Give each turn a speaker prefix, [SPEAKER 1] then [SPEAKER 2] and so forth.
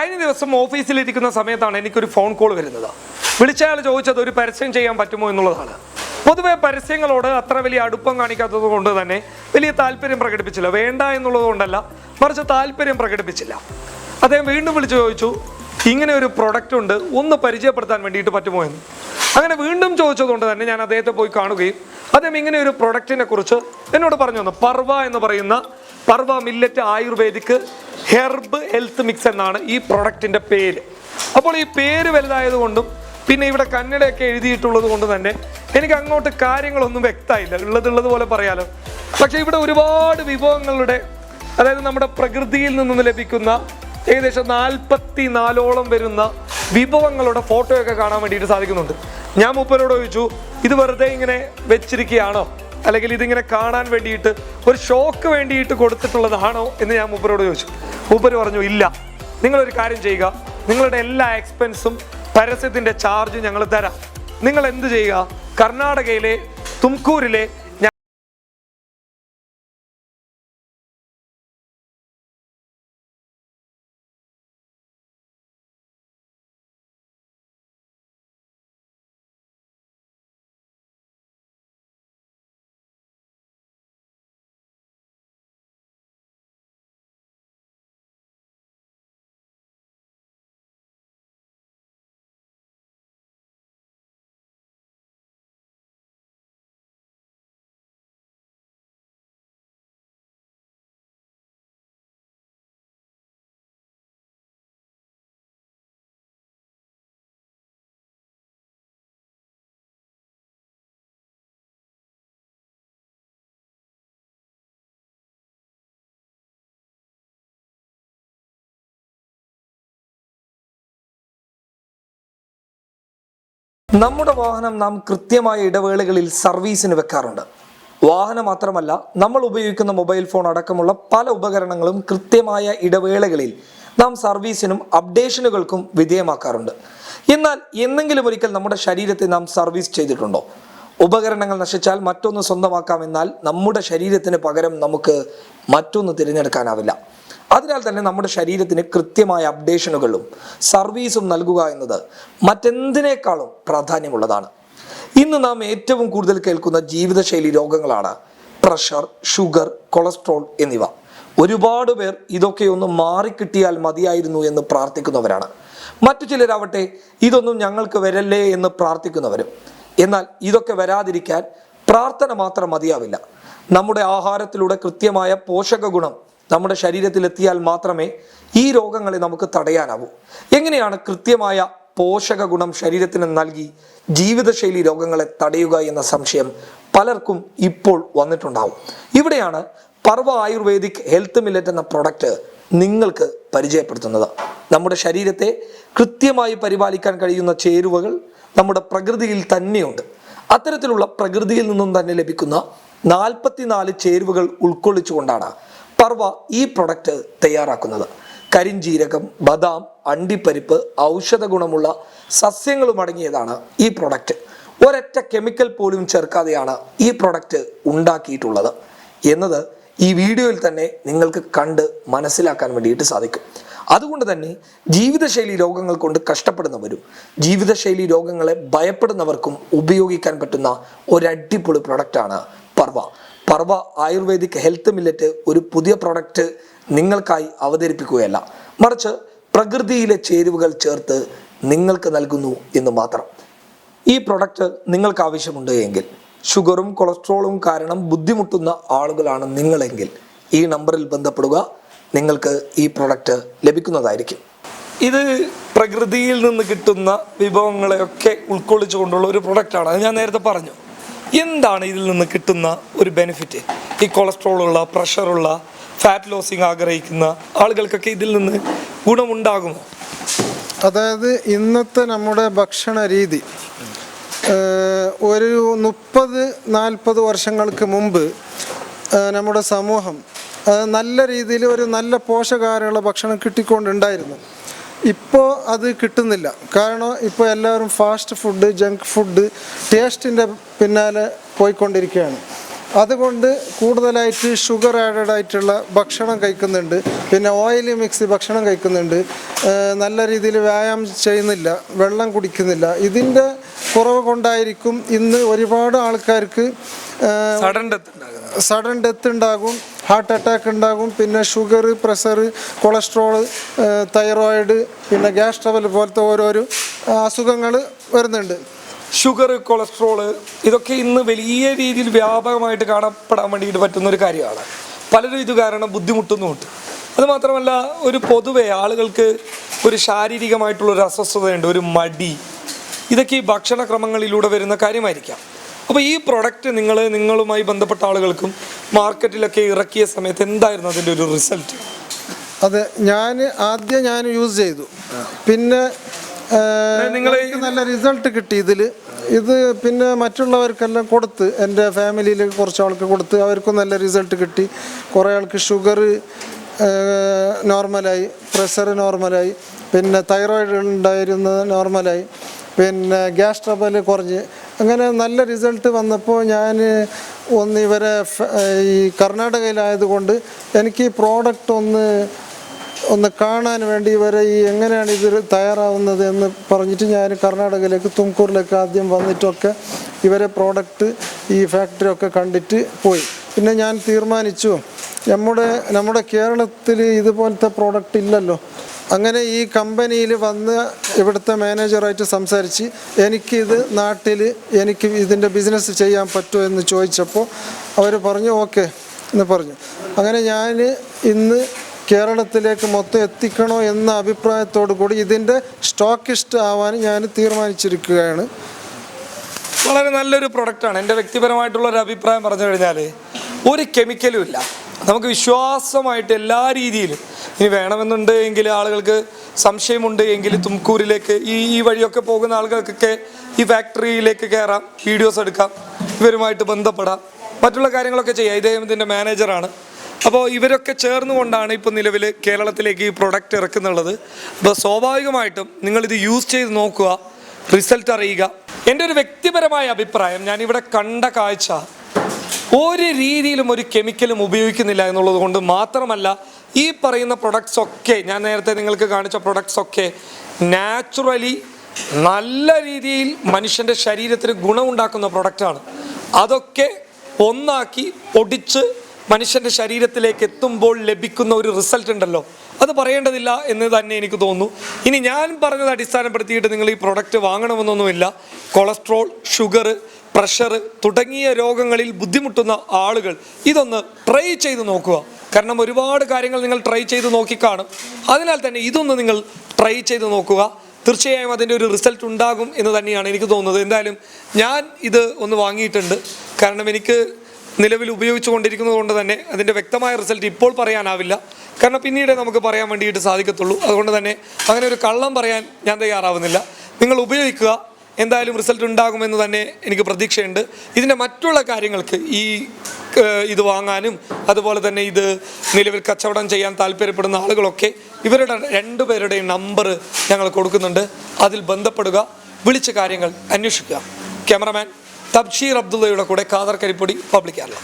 [SPEAKER 1] കഴിഞ്ഞ ദിവസം ഓഫീസിലിരിക്കുന്ന സമയത്താണ് എനിക്കൊരു ഫോൺ കോൾ വരുന്നത്. വിളിച്ചയാൾ ചോദിച്ചത് ഒരു പരസ്യം ചെയ്യാൻ പറ്റുമോ എന്നുള്ളതാണ്. പൊതുവെ പരസ്യങ്ങളോട് അത്ര വലിയ അടുപ്പം കാണിക്കാത്തത് കൊണ്ട് തന്നെ വലിയ താല്പര്യം പ്രകടിപ്പിച്ചില്ല. വേണ്ട എന്നുള്ളത് കൊണ്ടല്ല മറിച്ച് താല്പര്യം പ്രകടിപ്പിച്ചില്ല. അദ്ദേഹം വീണ്ടും വിളിച്ചു ചോദിച്ചു ഇങ്ങനെ ഒരു പ്രൊഡക്റ്റ് ഉണ്ട് ഒന്ന് പരിചയപ്പെടുത്താൻ വേണ്ടിയിട്ട് പറ്റുമോ എന്ന്? അങ്ങനെ വീണ്ടും ചോദിച്ചതുകൊണ്ട് തന്നെ ഞാൻ അദ്ദേഹത്തെ പോയി കാണുകയും അദ്ദേഹം ഇങ്ങനെ ഒരു പ്രൊഡക്റ്റിനെ കുറിച്ച് എന്നോട് പറഞ്ഞു തന്നു. പർവ എന്ന് പറയുന്ന Parva millet ayurvedic herb health mix എന്നാണ് ഈ പ്രൊഡക്റ്റിന്റെ പേര്. അപ്പോൾ ഈ പേര് വലുതായതുകൊണ്ടും പിന്നെ ഇവിടെ കന്നഡയൊക്കെ എഴുതിയിട്ടുള്ളത് കൊണ്ട് തന്നെ എനിക്ക് അങ്ങോട്ട് കാര്യങ്ങളൊന്നും വ്യക്തമായില്ല. ഉള്ളതുള്ളത് പോലെ പറയാലോ. പക്ഷെ ഇവിടെ ഒരുപാട് വിഭവങ്ങളുടെ അതായത് നമ്മുടെ പ്രകൃതിയിൽ നിന്നും ലഭിക്കുന്ന ഏകദേശം നാൽപ്പത്തി നാലോളം വരുന്ന വിഭവങ്ങളുടെ ഫോട്ടോയൊക്കെ കാണാൻ വേണ്ടിയിട്ട് സാധിക്കുന്നുണ്ട്. ഞാൻ മൂപ്പരോട് ചോദിച്ചു ഇത് വെറുതെ ഇങ്ങനെ വെച്ചിരിക്കുകയാണോ? അല്ലെങ്കിൽ ഇതിങ്ങനെ കാണാൻ വേണ്ടിയിട്ട് ഒരു ഷോക്ക് വേണ്ടിയിട്ട് കൊടുത്തിട്ടുള്ളതാണോ എന്ന് ഞാൻ മൂപ്പരോട് ചോദിച്ചു. മൂപ്പര് പറഞ്ഞു ഇല്ല. നിങ്ങളൊരു കാര്യം ചെയ്യുക. നിങ്ങളുടെ എല്ലാ എക്സ്പെൻസും പരസ്യത്തിന്റെ ചാർജ് ഞങ്ങൾ തരാം. നിങ്ങൾ എന്ത് ചെയ്യുക? കർണാടകയിലെ തുംകൂരിലെ നമ്മുടെ വാഹനം നാം കൃത്യമായ ഇടവേളകളിൽ സർവീസിന് വെക്കാറുണ്ട്. വാഹനം മാത്രമല്ല നമ്മൾ ഉപയോഗിക്കുന്ന മൊബൈൽ ഫോൺ അടക്കമുള്ള പല ഉപകരണങ്ങളും കൃത്യമായ ഇടവേളകളിൽ നാം സർവീസിനും അപ്ഡേഷനുകൾക്കും വിധേയമാക്കാറുണ്ട്. എന്നാൽ എന്നെങ്കിലും ഒരിക്കൽ നമ്മുടെ ശരീരത്തെ നാം സർവീസ് ചെയ്തിട്ടുണ്ടോ? ഉപകരണങ്ങൾ നശിച്ചാൽ മറ്റൊന്ന് സ്വന്തമാക്കാമെന്നാൽ നമ്മുടെ ശരീരത്തിന് പകരം നമുക്ക് മറ്റൊന്ന് തിരഞ്ഞെടുക്കാനാവില്ല. അതിനാൽ തന്നെ നമ്മുടെ ശരീരത്തിന് കൃത്യമായ അപ്ഡേഷനുകളും സർവീസും നൽകുക എന്നത് മറ്റെന്തിനേക്കാളും പ്രാധാന്യമുള്ളതാണ്. ഇന്ന് നാം ഏറ്റവും കൂടുതൽ കേൾക്കുന്ന ജീവിതശൈലി രോഗങ്ങളാണ് പ്രഷർ ഷുഗർ കൊളസ്ട്രോൾ എന്നിവ. ഒരുപാട് പേർ ഇതൊക്കെ ഒന്ന് മാറിക്കിട്ടിയാൽ മതിയായിരുന്നു എന്ന് പ്രാർത്ഥിക്കുന്നവരാണ്. മറ്റു ചിലരാവട്ടെ ഇതൊന്നും ഞങ്ങൾക്ക് വരല്ലേ എന്ന് പ്രാർത്ഥിക്കുന്നവരും. എന്നാൽ ഇതൊക്കെ വരാതിരിക്കാൻ പ്രാർത്ഥന മാത്രം മതിയാവില്ല. നമ്മുടെ ആഹാരത്തിലൂടെ കൃത്യമായ പോഷക ഗുണം നമ്മുടെ ശരീരത്തിൽ എത്തിയാൽ മാത്രമേ ഈ രോഗങ്ങളെ നമുക്ക് തടയാനാവൂ. എങ്ങനെയാണ് കൃത്യമായ പോഷക ഗുണം ശരീരത്തിന് നൽകി ജീവിതശൈലി രോഗങ്ങളെ തടയുക എന്ന സംശയം പലർക്കും ഇപ്പോൾ വന്നിട്ടുണ്ടാവും. ഇവിടെയാണ് പർവ ആയുർവേദിക് ഹെൽത്ത് മില്ലറ്റ് എന്ന പ്രൊഡക്റ്റ് നിങ്ങൾക്ക് പരിചയപ്പെടുത്തുന്നത്. നമ്മുടെ ശരീരത്തെ കൃത്യമായി പരിപാലിക്കാൻ കഴിയുന്ന ചേരുവകൾ നമ്മുടെ പ്രകൃതിയിൽ തന്നെയുണ്ട്. അത്തരത്തിലുള്ള പ്രകൃതിയിൽ നിന്നും തന്നെ ലഭിക്കുന്ന നാൽപ്പത്തിനാല് ചേരുവകൾ ഉൾക്കൊള്ളിച്ചുകൊണ്ടാണ് പർവ ഈ പ്രൊഡക്റ്റ് തയ്യാറാക്കുന്നത്. കരിഞ്ജീരകം ബദാം അണ്ടിപ്പരിപ്പ് ഔഷധ ഗുണമുള്ള സസ്യങ്ങളും അടങ്ങിയതാണ് ഈ പ്രൊഡക്റ്റ് ഒരൊറ്റ കെമിക്കൽ പോലും ചേർക്കാതെയാണ് ഈ പ്രൊഡക്റ്റ് ഉണ്ടാക്കിയിട്ടുള്ളത്. എന്നത് ഈ വീഡിയോയിൽ തന്നെ നിങ്ങൾക്ക് കണ്ട് മനസ്സിലാക്കാൻ വേണ്ടിയിട്ട് സാധിക്കും. അതുകൊണ്ട് തന്നെ ജീവിതശൈലി രോഗങ്ങൾ കൊണ്ട് കഷ്ടപ്പെടുന്നവരും ജീവിതശൈലി രോഗങ്ങളെ ഭയപ്പെടുന്നവർക്കും ഉപയോഗിക്കാൻ പറ്റുന്ന ഒരു അടിപൊളി പ്രൊഡക്റ്റാണ് Parva. Parva ayurvedic health millet ഒരു പുതിയ പ്രൊഡക്റ്റ് നിങ്ങൾക്കായി അവതരിപ്പിക്കുകയല്ല. മറിച്ച് പ്രകൃതിയിലെ ചേരുവകൾ ചേർത്ത് നിങ്ങൾക്ക് നൽകുന്നു എന്ന് മാത്രം. ഈ പ്രൊഡക്റ്റ് നിങ്ങൾക്ക് ആവശ്യമുണ്ട് എങ്കിൽ ഷുഗറും കൊളസ്ട്രോളും കാരണം ബുദ്ധിമുട്ടുന്ന ആളുകളാണ് നിങ്ങളെങ്കിൽ ഈ നമ്പറിൽ ബന്ധപ്പെടുക. നിങ്ങൾക്ക് ഈ പ്രൊഡക്റ്റ് ലഭിക്കുന്നതായിരിക്കും. ഇത് പ്രകൃതിയിൽ നിന്ന് കിട്ടുന്ന വിഭവങ്ങളെയൊക്കെ ഉൾക്കൊള്ളിച്ചുകൊണ്ടുള്ള ഒരു പ്രൊഡക്റ്റാണ് അത് ഞാൻ നേരത്തെ പറഞ്ഞു. എന്താണ് ഇതിൽ നിന്ന് കിട്ടുന്ന ഒരു ബെനിഫിറ്റ് ഈ കൊളസ്ട്രോളുള്ള പ്രഷറുള്ള ഫാറ്റ് ലോസിങ് ആഗ്രഹിക്കുന്ന ആളുകൾക്കൊക്കെ ഇതിൽ നിന്ന് ഗുണമുണ്ടാകുമോ?
[SPEAKER 2] അതായത് ഇന്നത്തെ നമ്മുടെ ഭക്ഷണ രീതി ഒരു മുപ്പത് നാൽപ്പത് വർഷങ്ങൾക്ക് മുമ്പ് നമ്മുടെ സമൂഹം നല്ല രീതിയിൽ ഒരു നല്ല പോഷകാഹാരമുള്ള ഭക്ഷണം കിട്ടിക്കൊണ്ടുണ്ടായിരുന്നു. ഇപ്പോൾ അത് കിട്ടുന്നില്ല. കാരണം ഇപ്പോൾ എല്ലാവരും ഫാസ്റ്റ് ഫുഡ് ജങ്ക് ഫുഡ് ടേസ്റ്റിന്റെ പിന്നാലെ പോയിക്കൊണ്ടിരിക്കുകയാണ്. അതുകൊണ്ട് കൂടുതലായിട്ട് ഷുഗർ ആഡഡ് ആയിട്ടുള്ള ഭക്ഷണം കഴിക്കുന്നുണ്ട്. പിന്നെ ഓയിൽ മിക്സ് ഭക്ഷണം കഴിക്കുന്നുണ്ട്. നല്ല രീതിയിൽ വ്യായാമം ചെയ്യുന്നില്ല വെള്ളം കുടിക്കുന്നില്ല. ഇതിന്റെ കുറവ് കൊണ്ടായിരിക്കും ഇന്ന് ഒരുപാട് ആൾക്കാർക്ക്
[SPEAKER 1] സഡൻ ഡെത്ത്
[SPEAKER 2] സഡൻ ഡെത്ത് ഉണ്ടാകും ഹാർട്ട് അറ്റാക്ക് ഉണ്ടാകും പിന്നെ ഷുഗർ പ്രഷർ കൊളസ്ട്രോൾ തൈറോയിഡ് പിന്നെ ഗ്യാസ് ട്രബിൾ പോലത്തെ ഓരോരോ അസുഖങ്ങൾ വരുന്നുണ്ട്.
[SPEAKER 1] ഷുഗർ കൊളസ്ട്രോൾ ഇതൊക്കെ ഇന്ന് വലിയ രീതിയിൽ വ്യാപകമായിട്ട് കാണപ്പെടാൻ വേണ്ടിയിട്ട് പറ്റുന്ന ഒരു കാര്യമാണ്. പലരും ഇത് കാരണം ബുദ്ധിമുട്ടുന്നുമുണ്ട്. അത് മാത്രമല്ല ഒരു പൊതുവെ ആളുകൾക്ക് ഒരു ശാരീരികമായിട്ടുള്ള ഒരു അസ്വസ്ഥതയുണ്ട് ഒരു മടി. ഇതൊക്കെ ഈ ഭക്ഷണക്രമങ്ങളിലൂടെ വരുന്ന കാര്യമായിരിക്കാം. അപ്പോൾ ഈ പ്രൊഡക്റ്റ് നിങ്ങൾ നിങ്ങളുമായി ബന്ധപ്പെട്ട ആളുകൾക്കും മാർക്കറ്റിലൊക്കെ ഇറക്കിയ സമയത്ത് എന്തായിരുന്നു അതിന്റെ ഒരു റിസൾട്ട്
[SPEAKER 2] അതെ ഞാൻ ആദ്യം ഞാൻ യൂസ് ചെയ്തു. പിന്നെ നിങ്ങൾ നല്ല റിസൾട്ട് കിട്ടി ഇതിൽ ഇത് പിന്നെ മറ്റുള്ളവർക്കെല്ലാം കൊടുത്ത് എന്റെ ഫാമിലിയിൽ കുറച്ച് ആൾക്ക് കൊടുത്ത് അവർക്കും നല്ല റിസൾട്ട് കിട്ടി. കുറേ ആൾക്ക് ഷുഗർ നോർമലായി പ്രഷർ നോർമലായി പിന്നെ തൈറോയിഡ് ഉണ്ടായിരുന്നത് നോർമലായി പിന്നെ ഗ്യാസ് ട്രബിൾ കുറഞ്ഞ്. അങ്ങനെ നല്ല റിസൾട്ട് വന്നപ്പോൾ ഞാൻ ഒന്ന് ഇവരെ ഈ കർണാടകയിലായതുകൊണ്ട് എനിക്ക് ഈ പ്രോഡക്റ്റ് ഒന്ന് ഒന്ന് കാണാൻ വേണ്ടി ഇവരെ ഈ എങ്ങനെയാണ് ഇവർ തയ്യാറാവുന്നത് എന്ന് പറഞ്ഞിട്ട് ഞാൻ കർണാടകയിലേക്ക് തുംകൂറിലേക്ക് ആദ്യം വന്നിട്ടൊക്കെ ഇവരെ പ്രോഡക്റ്റ് ഈ ഫാക്ടറി ഒക്കെ കണ്ടിട്ട് പോയി. പിന്നെ ഞാൻ തീരുമാനിച്ചു നമ്മുടെ നമ്മുടെ കേരളത്തിൽ ഇതുപോലത്തെ പ്രോഡക്റ്റ് ഇല്ലല്ലോ. അങ്ങനെ ഈ കമ്പനിയിൽ വന്ന് ഇവിടുത്തെ മാനേജറായിട്ട് സംസാരിച്ച് എനിക്കിത് നാട്ടിൽ എനിക്ക് ഇതിന്റെ ബിസിനസ് ചെയ്യാൻ പറ്റുമോ എന്ന് ചോദിച്ചപ്പോൾ അവർ പറഞ്ഞു ഓക്കെ എന്ന് പറഞ്ഞു. അങ്ങനെ ഞാൻ ഇന്ന് കേരളത്തിലേക്ക് മൊത്തം എത്തിക്കണോ എന്ന അഭിപ്രായത്തോടു കൂടി ഇതിന്റെ സ്റ്റോക്കിസ്റ്റ് ആവാൻ ഞാൻ തീരുമാനിച്ചിരിക്കുകയാണ്.
[SPEAKER 1] വളരെ നല്ലൊരു പ്രൊഡക്റ്റാണ് എന്റെ വ്യക്തിപരമായിട്ടുള്ള ഒരു അഭിപ്രായം പറഞ്ഞു കഴിഞ്ഞാൽ ഒരു കെമിക്കലും ഇല്ല. നമുക്ക് വിശ്വാസമായിട്ട് എല്ലാ രീതിയിലും ഇനി വേണമെന്നുണ്ട് എങ്കിൽ ആളുകൾക്ക് സംശയമുണ്ട് എങ്കിൽ തുംകൂരിലേക്ക് ഈ ഈ വഴിയൊക്കെ പോകുന്ന ആളുകൾക്കൊക്കെ ഈ ഫാക്ടറിയിലേക്ക് കയറാം വീഡിയോസ് എടുക്കാം ഇവരുമായിട്ട് ബന്ധപ്പെടാം മറ്റുള്ള കാര്യങ്ങളൊക്കെ ചെയ്യാം. ഇദ്ദേഹം ഇതിന്റെ മാനേജറാണ് അപ്പോൾ ഇവരൊക്കെ ചേർന്നുകൊണ്ടാണ് ഇപ്പോൾ നിലവിൽ കേരളത്തിലേക്ക് ഈ പ്രൊഡക്റ്റ് ഇറക്കുന്നുള്ളത്. അപ്പോൾ സ്വാഭാവികമായിട്ടും നിങ്ങളിത് യൂസ് ചെയ്ത് നോക്കുക റിസൾട്ട് അറിയുക. എന്റെ ഒരു വ്യക്തിപരമായ അഭിപ്രായം ഞാനിവിടെ കണ്ട കാഴ്ച ഒരു രീതിയിലും ഒരു കെമിക്കലും ഉപയോഗിക്കുന്നില്ല എന്നുള്ളത് കൊണ്ട് മാത്രമല്ല ഈ പറയുന്ന പ്രൊഡക്ട്സ് ഒക്കെ ഞാൻ നേരത്തെ നിങ്ങൾക്ക് കാണിച്ച പ്രൊഡക്ട്സ് ഒക്കെ നാച്ചുറലി നല്ല രീതിയിൽ മനുഷ്യന്റെ ശരീരത്തിന് ഗുണമുണ്ടാക്കുന്ന പ്രൊഡക്റ്റാണ് അതൊക്കെ ഒന്നാക്കി പൊടിച്ച് മനുഷ്യന്റെ ശരീരത്തിലേക്ക് എത്തുമ്പോൾ ലഭിക്കുന്ന ഒരു റിസൾട്ട് ഉണ്ടല്ലോ. അത് പറയേണ്ടതില്ല എന്ന് തന്നെ എനിക്ക് തോന്നുന്നു. ഇനി ഞാൻ പറഞ്ഞത് അടിസ്ഥാനപ്പെടുത്തിയിട്ട് നിങ്ങൾ ഈ പ്രൊഡക്റ്റ് വാങ്ങണമെന്നൊന്നുമില്ല. കൊളസ്ട്രോൾ ഷുഗർ പ്രഷർ തുടങ്ങിയ രോഗങ്ങളിൽ ബുദ്ധിമുട്ടുന്ന ആളുകൾ ഇതൊന്ന് ട്രൈ ചെയ്ത് നോക്കുക. കാരണം ഒരുപാട് കാര്യങ്ങൾ നിങ്ങൾ ട്രൈ ചെയ്ത് നോക്കിക്കാണും അതിനാൽ തന്നെ ഇതൊന്ന് നിങ്ങൾ ട്രൈ ചെയ്ത് നോക്കുക. തീർച്ചയായും അതിന്റെ ഒരു റിസൾട്ട് ഉണ്ടാകും എന്ന് തന്നെയാണ് എനിക്ക് തോന്നുന്നത്. എന്തായാലും ഞാൻ ഇത് ഒന്ന് വാങ്ങിയിട്ടുണ്ട്. കാരണം എനിക്ക് നിലവിൽ ഉപയോഗിച്ചു കൊണ്ടിരിക്കുന്നത് കൊണ്ട് തന്നെ അതിന്റെ വ്യക്തമായ റിസൾട്ട് ഇപ്പോൾ പറയാനാവില്ല. കാരണം പിന്നീട് നമുക്ക് പറയാൻ വേണ്ടിയിട്ട് സാധിക്കത്തുള്ളൂ. അതുകൊണ്ട് തന്നെ അങ്ങനെ ഒരു കള്ളം പറയാൻ ഞാൻ തയ്യാറാവുന്നില്ല. നിങ്ങൾ ഉപയോഗിക്കുക. എന്തായാലും റിസൾട്ട് ഉണ്ടാകുമെന്ന് തന്നെ എനിക്ക് പ്രതീക്ഷയുണ്ട്. ഇതിന്റെ മറ്റുള്ള കാര്യങ്ങൾക്ക് ഈ ഇത് വാങ്ങാനും അതുപോലെ തന്നെ ഇത് നിലവിൽ കച്ചവടം ചെയ്യാൻ താല്പര്യപ്പെടുന്ന ആളുകളൊക്കെ ഇവരുടെ രണ്ടുപേരുടെയും നമ്പർ ഞങ്ങൾ കൊടുക്കുന്നുണ്ട്. അതിൽ ബന്ധപ്പെടുക. വിളിച്ച കാര്യങ്ങൾ അന്വേഷിക്കുക. ക്യാമറമാൻ തബ്ഷീർ അബ്ദുള്ളയുടെ കൂടെ ഖാദർ കരിപ്പൊടി പബ്ലിക് കേരള.